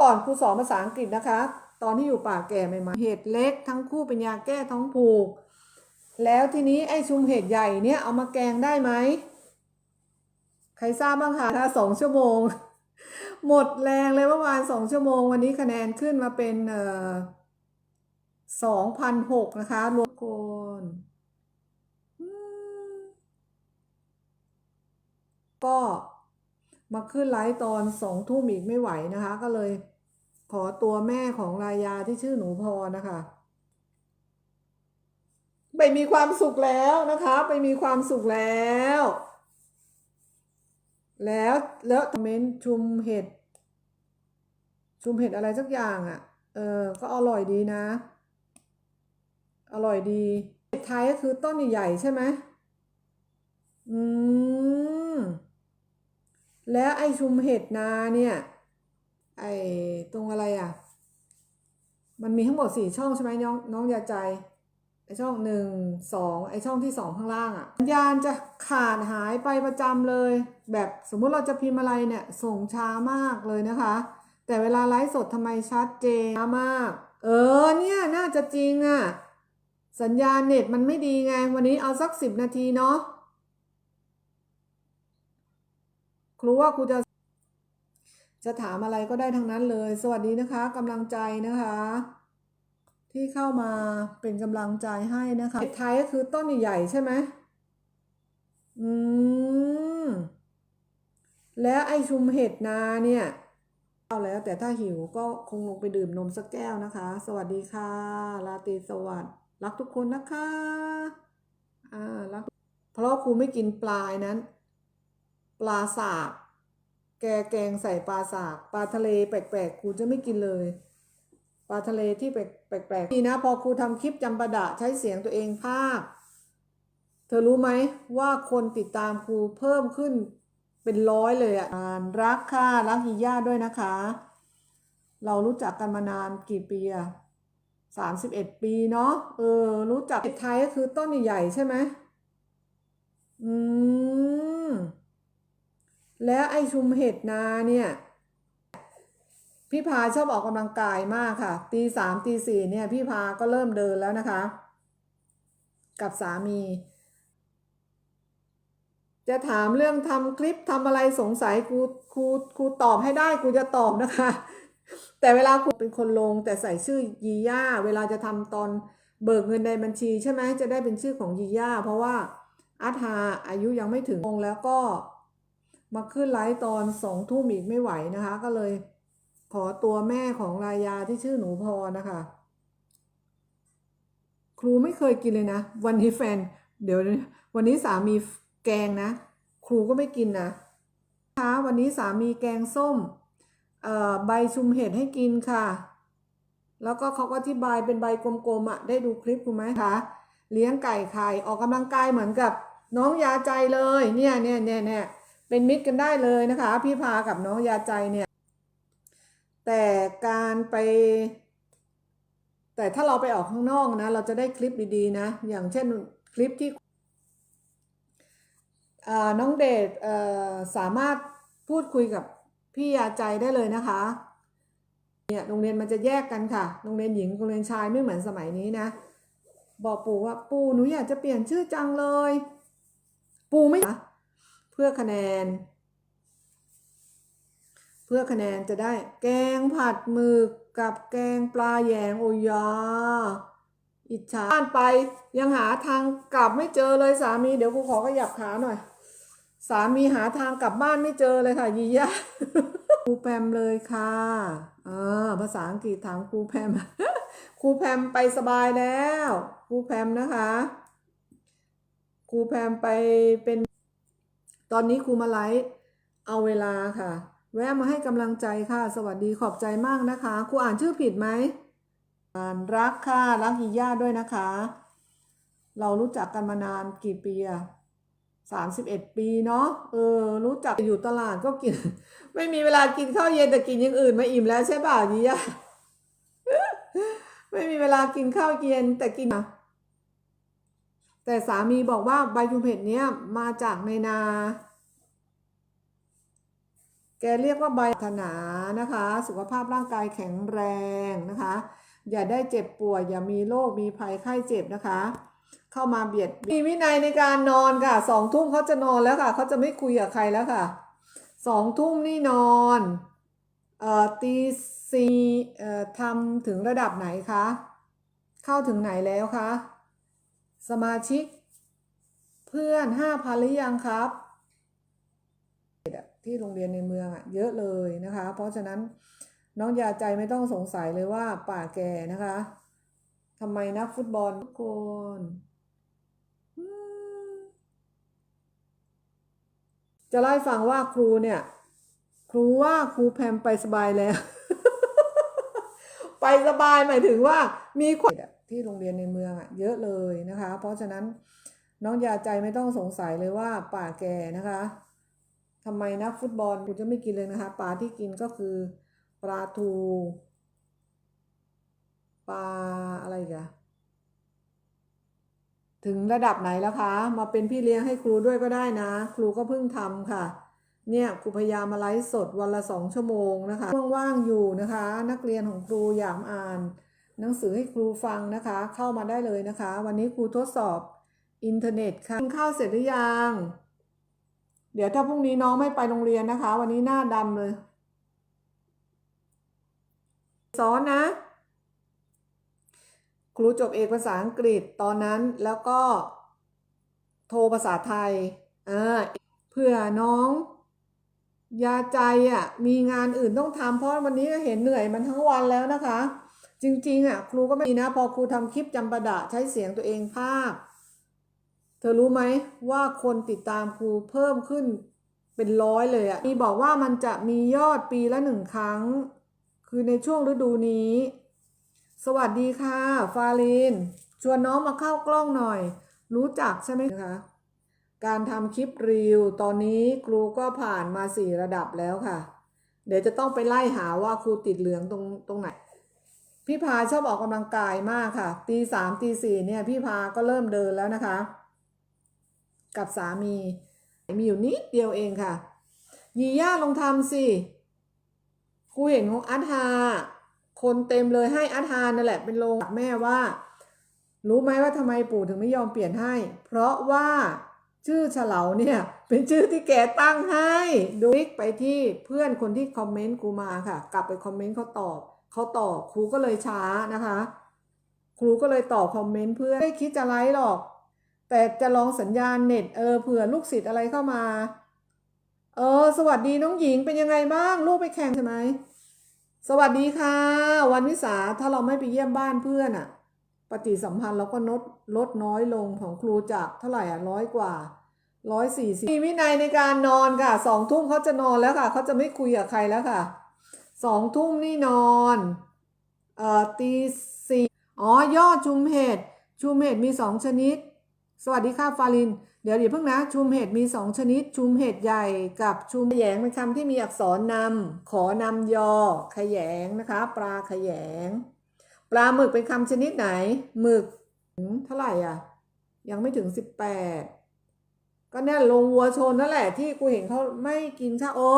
ก่อนครูสอนภาษาอังกฤษนะคะ ตอนที่อยู่ป่าแก่ใหม่ๆเห็ดเล็กทั้งคู่เป็นยาแก้ท้องผูก แล้วทีนี้ไอ้ชุมเห็ดใหญ่เนี่ยเอามาแกงได้ไหมใครทราบบ้างคะถ้าสองชั่วโมง หมดแรงเลยเมื่อวานสองชั่วโมง วันนี้คะแนนขึ้นมาเป็นเอ่อสองพันหกนะคะ รวมคนก็ มาขึ้นไลฟ์ตอนสองทุ่มอีกไม่ไหวนะคะ ก็เลย ขอตัวแม่ของรายาที่ชื่อหนูพรนะคะ ไปมีความสุขแล้วนะคะ ไปมีความสุขแล้ว แล้วแล้วคอมเมนต์ชุมเห็ด ชุมเห็ดอะไรสักอย่างอะ่ะ เออ ก็อร่อยดีนะ อร่อยดีเห็ดไทยก็คือต้นใหญ่ใช่ไหมอืม แล้วไอ้ชุมเห็ดนาเนี่ย ไอ้ตรงอะไรอะ มันมีทั้งหมดสี่ช่องใช่ไหมน้องน้องยาใจ ไอช่องหนึ่งสองไอช่องที่สองข้างล่างอะ่ะสัญญาณจะขาดหายไปประจำเลย แบบสมมุติเราจะพิมพ์อะไรเนี่ย ส่งช้ามากเลยนะคะ แต่เวลาไลฟ์สดทำไมชัดเจนมาก เออเนี่ยน่าจะจริงอะ่ะสัญญาณเน็ตมันไม่ดีไง วันนี้เอาสักสิบนาทีเนาะ ครูว่าครูจะ จะถามอะไรก็ได้ทั้งนั้นเลย สวัสดีนะคะกำลังใจนะคะ ที่เข้ามาเป็นกำลังใจให้นะคะเห็ดไทยก็คือต้นใหญ่ใช่ไหมอืม แล้วไอชุมเห็ดนาเนี่ยเอาแล้วแต่ถ้าหิวก็คงลงไปดื่มนมสักแก้วนะคะ สวัสดีค่ะ ราตรีสวัสดิ์รักทุกคนนะคะ อ่ารักเพราะครูไม่กินปลายนั้น ปลาสากแกแกงใส่ปลาสากปลาทะเลแปลกๆครูจะไม่กินเลย ปลาทะเลที่แปลกๆนี่นะพอครูทำคลิปจำปาดะใช้เสียงตัวเองภาค เธอรู้ไหมว่าคนติดตามครูเพิ่มขึ้นเป็นร้อยเลยอะอ่านรักค่ะรักฮิย่าด้วยนะคะ เรารู้จักกันมานานกี่ปีอะสามสิบเอ็ดปีเนาะเออ รู้จักเห็ดไทยก็คือต้นใหญ่ใช่ไหมอืม แล้วไอชุมเห็ดนาเนี่ยพี่พาชอบออกกำลังกายมากค่ะ ตีสามตีสี่เนี่ย พี่พาก็เริ่มเดินแล้วนะคะ กับสามี จะถามเรื่องทำคลิปทำอะไรสงสัยครูครูครูตอบให้ได้ครูจะตอบนะคะ แต่เวลาครูเป็นคนลงแต่ใส่ชื่อยีย่า เวลาจะทำตอนเบิกเงินในบัญชีใช่ไหมจะได้เป็นชื่อของยีย่า เพราะว่าอาทาอายุยังไม่ถึงลงแล้วก็ มาขึ้นไลฟ์ตอนสองทุ่มอีกไม่ไหวนะคะ ก็เลยขอตัวแม่ของรายาที่ชื่อหนูพรนะคะ ครูไม่เคยกินเลยนะ วันนี้แฟน เดี๋ยววันนี้สามีแกงนะ ครูก็ไม่กินนะคะวันนี้สามีแกงส้มเอ่อใบชุมเห็ดให้กินค่ะ แล้วก็เขาก็อธิบายเป็นใบกลมๆอะ่ะ ได้ดูคลิปคุณไหมคะ เลี้ยงไก่ไข่ออกกำลังกายเหมือนกับน้องยาใจเลย เนี่ยเนี่ยเนี่ยเนี่ย เป็นมิตรกันได้เลยนะคะ พี่พากับน้องยาใจเนี่ย แต่การไป แต่ถ้าเราไปออกข้างนอกนะ เราจะได้คลิปดีๆนะ อย่างเช่นคลิปที่น้องเดชสามารถพูดคุยกับพี่ยาใจได้เลยนะคะเนี่ยโรงเรียนมันจะแยกกันค่ะ โรงเรียนหญิงโรงเรียนชายไม่เหมือนสมัยนี้นะ บอกปู่ว่าปู่หนูอยากจะเปลี่ยนชื่อจังเลย ปู่ไม่ พื่อคะแนน เพื่อคะแนนจะได้แกงผัดหมึกกับแกงปลาแยงโอยาอิจฉาบ้านไปยังหาทางกลับไม่เจอเลยสามี เดี๋ยวครูขอขยับขาหน่อย สามีหาทางกลับบ้านไม่เจอเลยค่ะยียะครูแพมเลยค่ะเออภาษาอังกฤษถามครูแพมครูแพมไปสบายแล้วครูแพมนะคะครูแพมไปเป็น ตอนนี้ครูมาไลฟ์เอาเวลาค่ะ แวะมาให้กำลังใจค่ะ สวัสดีขอบใจมากนะคะครูอ่านชื่อผิดไหมอ่านรักค่ะรักฮิย่าด้วยนะคะ เรารู้จักกันมานานกี่ปีอะสามสิบเอ็ดปีเนาะเออ รู้จักอยู่ตลาดก็กิน ไม่มีเวลากินข้าวเย็นแต่กินอย่างอื่นมาอิ่มแล้วใช่ป่ะฮิย่าไม่มีเวลากินข้าวเย็นแต่กินนะ แต่สามีบอกว่าใบชุมเห็ดเนี้ยมาจากในนา แกเรียกว่าใบปรารถนานะคะ สุขภาพร่างกายแข็งแรงนะคะ อย่าได้เจ็บป่วยอย่ามีโรคมีภัยไข้เจ็บนะคะ เข้ามาเบียดมีวินัยในการนอนค่ะสองทุ่มเขาจะนอนแล้วค่ะเขาจะไม่คุยกับใครแล้วค่ะสองทุ่มนี่นอนเอ่อตีสี่เอ่อทำถึงระดับไหนคะ เข้าถึงไหนแล้วคะ สมาชิก เพื่อนห้าพันหรือยังครับที่โรงเรียนในเมืองอะเยอะเลยนะคะ เพราะฉะนั้นน้องยาใจไม่ต้องสงสัยเลยว่าป่าแก่นะคะทำไมนักฟุตบอลทุกคนจะเล่าให้ฟังว่าครูเนี่ย ครูว่าครูแพมไปสบายแล้ว ไปสบายหมายถึงว่ามีคน ที่โรงเรียนในเมืองอะเยอะเลยนะคะ เพราะฉะนั้นน้องยาใจไม่ต้องสงสัยเลยว่าป่าแก่นะคะทำไมนักฟุตบอลกูจะไม่กินเลยนะคะปลาที่กินก็คือปลาทูปลาอะไรกันถึงระดับไหนแล้วคะ มาเป็นพี่เลี้ยงให้ครูด้วยก็ได้นะ ครูก็เพิ่งทำค่ะ เนี่ยครูพยายามมาไลฟ์สดวันละสองชั่วโมงนะคะว่างๆอยู่นะคะ นักเรียนของครูอยากอ่าน หนังสือให้ครูฟังนะคะ เข้ามาได้เลยนะคะ วันนี้ครูทดสอบอินเทอร์เน็ตค่ะกินข้าวเสร็จหรือยัง เดี๋ยวถ้าพรุ่งนี้น้องไม่ไปโรงเรียนนะคะ วันนี้หน้าดำเลยสอนนะ ครูจบเอกภาษาอังกฤษตอนนั้นแล้วก็ โทรภาษาไทยอ่าเพื่อน้อง ยาใจอะมีงานอื่นต้องทำเพราะวันนี้เห็นเหนื่อยมันทั้งวันแล้วนะคะ จริงๆอะครูก็ไม่ดีนะ พอครูทำคลิปจำประดะใช้เสียงตัวเองภาคเธอรู้ไหมว่าคนติดตามครูเพิ่มขึ้นเป็นร้อยเลยอะมีบอกว่ามันจะมียอดปีละหนึ่งครั้ง คือในช่วงฤดูนี้ สวัสดีค่ะ ฟาลินชวนน้องมาเข้ากล้องหน่อย รู้จักใช่ไหมคะการทำคลิปรีวตอนนี้ครูก็ผ่านมาสี่ระดับแล้วค่ะ เดี๋ยวจะต้องไปไล่หาว่าครูติดเหลืองตรงตรงไหน พี่พาชอบออกกำลังกายมากค่ะ ตีสามตีสี่เนี่ย พี่พาก็เริ่มเดินแล้วนะคะ กับสามี มีอยู่นิดเดียวเองค่ะ ยีย่าลองทำสิครูเห็นของอาร์ตฮาคนเต็มเลยให้อาร์ตฮานั่นแหละเป็นโรงกับแม่ว่า รู้ไหมว่าทำไมปู่ถึงไม่ยอมเปลี่ยนให้ เพราะว่าชื่อเฉลาเนี่ย เป็นชื่อที่แกตั้งให้ดูคลิกไปที่เพื่อนคนที่คอมเมนต์ครูมาค่ะ กลับไปคอมเมนต์เขาตอบ เขาตอบครูก็เลยช้านะคะ ครูก็เลยตอบคอมเมนต์เพื่อนไม่คิดจะไลฟ์หรอก แต่จะลองสัญญาณเน็ตเออเผื่อลูกศิษย์อะไรเข้ามา เออ สวัสดีน้องหญิงเป็นยังไงบ้าง ลูกไปแข่งใช่ไหมสวัสดีค่ะ วันวิสาถ้าเราไม่ไปเยี่ยมบ้านเพื่อนอะปฏิสัมพันธ์เราก็ลดลดน้อยลงของครูจากเท่าไหร่อะร้อยกว่าร้อยสี่สิบมีวินัยในการนอนค่ะสองทุ่มเขาจะนอนแล้วค่ะเขาจะไม่คุยกับใครแล้วค่ะ สองทุ่มนี่นอนเอ่อตีสี่อ๋อยอดชุมเห็ดชุมเห็ดมีสองชนิด สวัสดีค่ะฟาลิน เดี๋ยวเดี๋ยวเพิ่งนะ ชุมเห็ดมีสองชนิด ชุมเห็ดใหญ่กับชุมขยงเป็นคำที่มีอักษรนำขอนำยอ ขยงนะคะ ปลาขยง ปลาหมึกเป็นคำชนิดไหนหมึกเท่าไหร่อะ ยังไม่ถึงสิบแปดก็เนี่ลงวัวชนนั่นแหละที่กูเห็นเขาไม่กินข้าวโอ้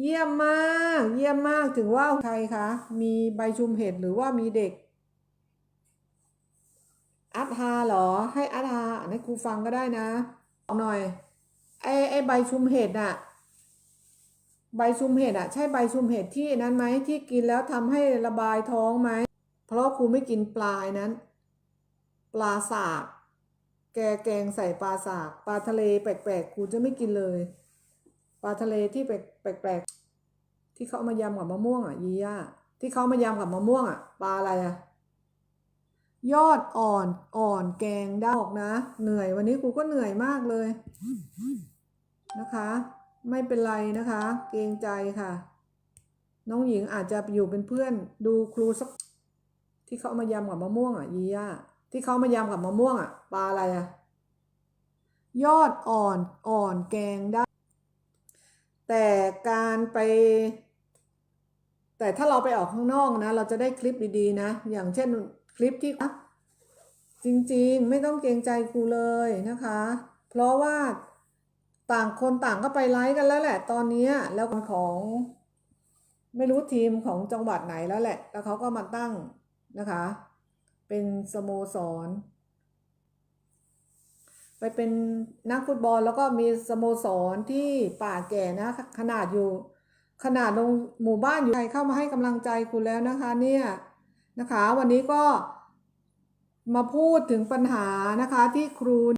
เยี่ยมมาก เยี่ยมมากถึงว่าใครคะ มีใบชุมเห็ดหรือว่ามีเด็ก อัดฮาเหรอ ให้อัดฮาอ่านให้ครูฟังก็ได้นะบอกหน่อยไอ้ไอ้ใบชุมเห็ดน่ะใบชุมเห็ดอะใช่ใบชุมเห็ดที่นั้นไหมที่กินแล้วทำให้ระบายท้องไหม เพราะครูไม่กินปลาไอ้นั้น ปลาสาก แกแกงใส่ปลาสาก ปลาทะเลแปลกๆครูจะไม่กินเลย ปลาทะเลที่แปลกๆที่เขาเอามายำกับมะม่วงอะยีย่าที่เขามายำกับมะม่วงอะปลาอะไรอะยอดอ่อนอ่อนแกงได้ออกนะ เหนื่อยวันนี้ครูก็เหนื่อยมากเลยนะคะ ไม่เป็นไรนะคะ เกรงใจค่ะ น้องหญิงอาจจะอยู่เป็นเพื่อนดูครูสัก ที่เขามายำกับมะม่วงอะยีย่าที่เขาเอามายำกับมะม่วงอะปลาอะไรอะยอดอ่อนอ่อนแกงได้ แต่การไป แต่ถ้าเราไปออกข้างนอกนะ เราจะได้คลิปดีๆนะ อย่างเช่นคลิปที่จริงๆ ไม่ต้องเกรงใจครูเลยนะคะ เพราะว่าต่างคนต่างก็ไปไลฟ์กันแล้วแหละ ตอนนี้แล้วของไม่รู้ทีมของจังหวัดไหนแล้วแหละ แล้วเขาก็มาตั้งนะคะ เป็นสโมสร ไปเป็นนักฟุตบอลแล้วก็มีสโมสรที่ป่าแก่นะ ขนาดอยู่ขนาดลงหมู่บ้านอยู่ใครเข้ามาให้กำลังใจคุณแล้วนะคะเนี่ยนะคะ วันนี้ก็มาพูดถึงปัญหานะคะที่ครู